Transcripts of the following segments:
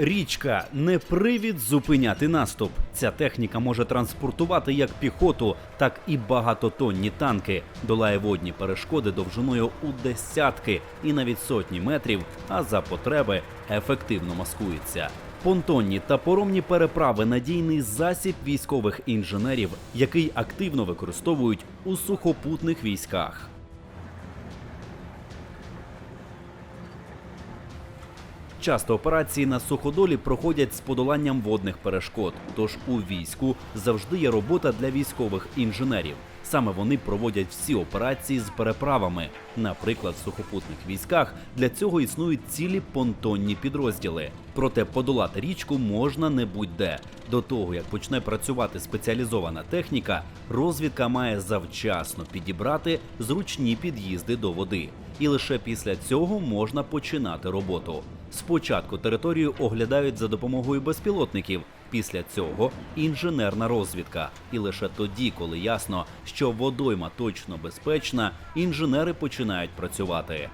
Річка не привід зупиняти наступ. Ця техніка може транспортувати як піхоту, так і багатотонні танки, долає водні перешкоди довжиною у десятки і навіть сотні метрів, а за потреби ефективно маскується. Понтонні та поромні переправи надійний засіб військових інженерів, який активно використовують у сухопутних військах. Часто операції на суходолі проходять з подоланням водних перешкод. Тож у війську завжди є робота для військових інженерів. Саме вони проводять всі операції з переправами. Наприклад, в сухопутних військах для цього існують цілі понтонні підрозділи. Проте подолати річку можна не будь-де. До того як почне працювати спеціалізована техніка, розвідка має завчасно підібрати зручні під'їзди до води. І лише після цього можна починати роботу. Спочатку територію оглядають за допомогою безпілотників, після цього інженерна розвідка. І лише тоді, коли ясно, що водойма точно безпечна, інженери починають працювати.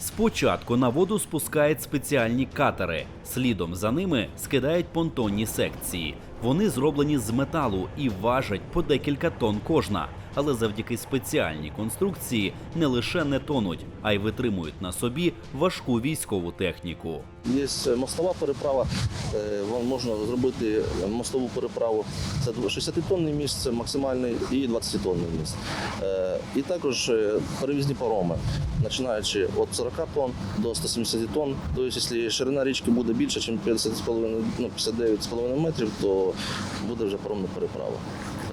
Спочатку на воду спускають спеціальні катери. Слідом за ними скидають понтонні секції. Вони зроблені з металу і важать по декілька тонн кожна. Але завдяки спеціальній конструкції не лише не тонуть, а й витримують на собі важку військову техніку. Є мостова переправа, е, вон можна зробити мостову переправу. Це 60-тонний міст, це максимальний і 20-тонний міст. Е, І також е, перевізні пароми, починаючи від 40 тонн до 170 тонн. Тобто, якщо ширина річки буде більше, ніж 50,5, ну, 59,5 метрів, то буде вже паромна переправа.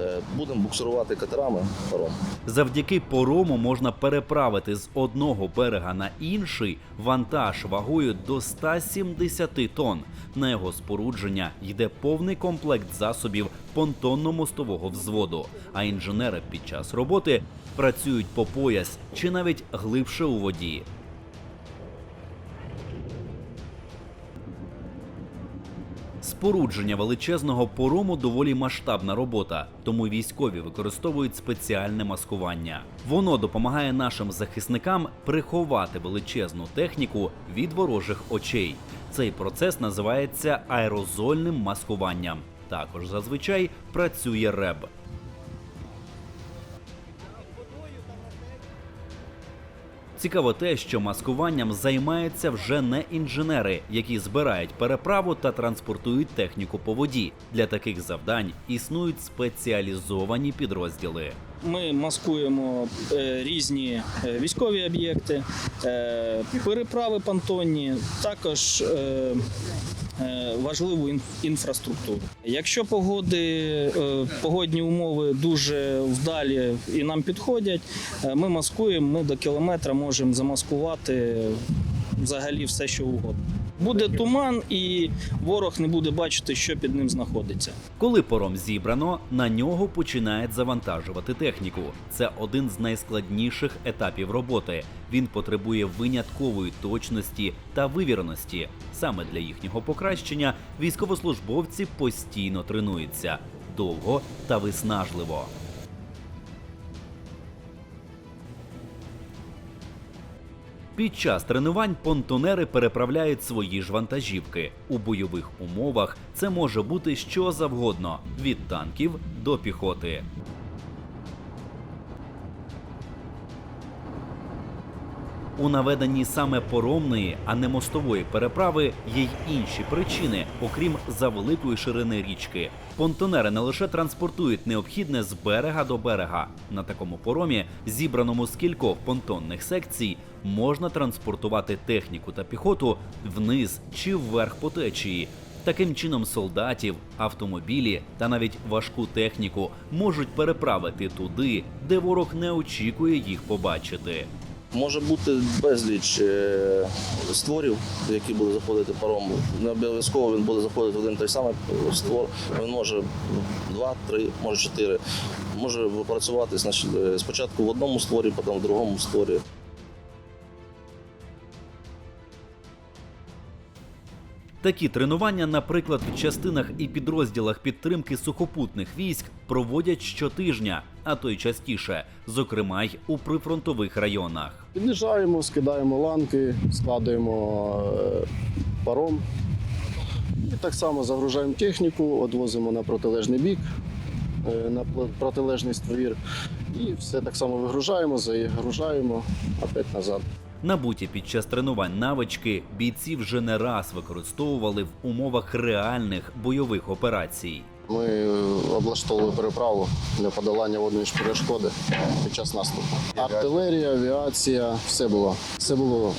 Е, Будемо буксирувати катерами паром. Завдяки порому можна переправити з одного берега на інший вантаж вагою до 170 тонн. На його спорудження йде повний комплект засобів понтонно-мостового взводу. А інженери під час роботи працюють по пояс чи навіть глибше у воді. Спорудження величезного порому доволі масштабна робота, тому військові використовують спеціальне маскування. Воно допомагає нашим захисникам приховати величезну техніку від ворожих очей. Цей процес називається аерозольним маскуванням. Також зазвичай працює РЕБ. Цікаво те, що маскуванням займаються вже не інженери, які збирають переправу та транспортують техніку по воді. Для таких завдань існують спеціалізовані підрозділи. Ми маскуємо е, різні е, військові об'єкти, е, переправи понтонні, також е, важливу ін- інфраструктуру. Якщо погоди, е, погодні умови дуже вдалі і нам підходять, е, ми маскуємо, ми до кілометра можемо замаскувати взагалі все, що угодно. Буде туман, і ворог не буде бачити, що під ним знаходиться. Коли пором зібрано, на нього починають завантажувати техніку. Це один з найскладніших етапів роботи. Він потребує виняткової точності та вивіреності. Саме для їхнього покращення військовослужбовці постійно тренуються довго та виснажливо. Під час тренувань понтонери переправляють свої ж вантажівки. У бойових умовах це може бути що завгодно від танків до піхоти. У наведенні саме поромної, а не мостової переправи є й інші причини, окрім завеликої ширини річки. Понтонери не лише транспортують необхідне з берега до берега. На такому поромі, зібраному з кількох понтонних секцій, можна транспортувати техніку та піхоту вниз чи вверх по течії. Таким чином, солдатів, автомобілі та навіть важку техніку можуть переправити туди, де ворог не очікує їх побачити. Може бути безліч е, створів, які будуть заходити паром. Не обов'язково він буде заходити в один той самий створ. Він може два, три, може чотири. Може працювати значить, е, спочатку в одному створі, потім в другому створі. Такі тренування, наприклад, в частинах і підрозділах підтримки сухопутних військ проводять щотижня, а то й частіше, зокрема й у прифронтових районах. Під'їжджаємо, скидаємо ланки, складуємо е, паром. І так само загружаємо техніку, відвозимо на протилежний бік, е, на протилежний ствір. І все так само вигружаємо, загружаємо, опять назад. Набуті під час тренувань навички бійці вже не раз використовували в умовах реальних бойових операцій. Ми облаштовували переправу для подолання водної перешкоди під час наступу. Артилерія, авіація, все було, все було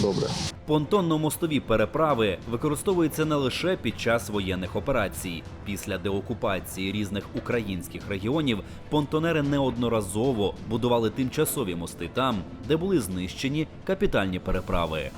добре. Понтонно-мостові переправи використовуються не лише під час воєнних операцій. Після деокупації різних українських регіонів понтонери неодноразово будували тимчасові мости там, де були знищені капітальні переправи.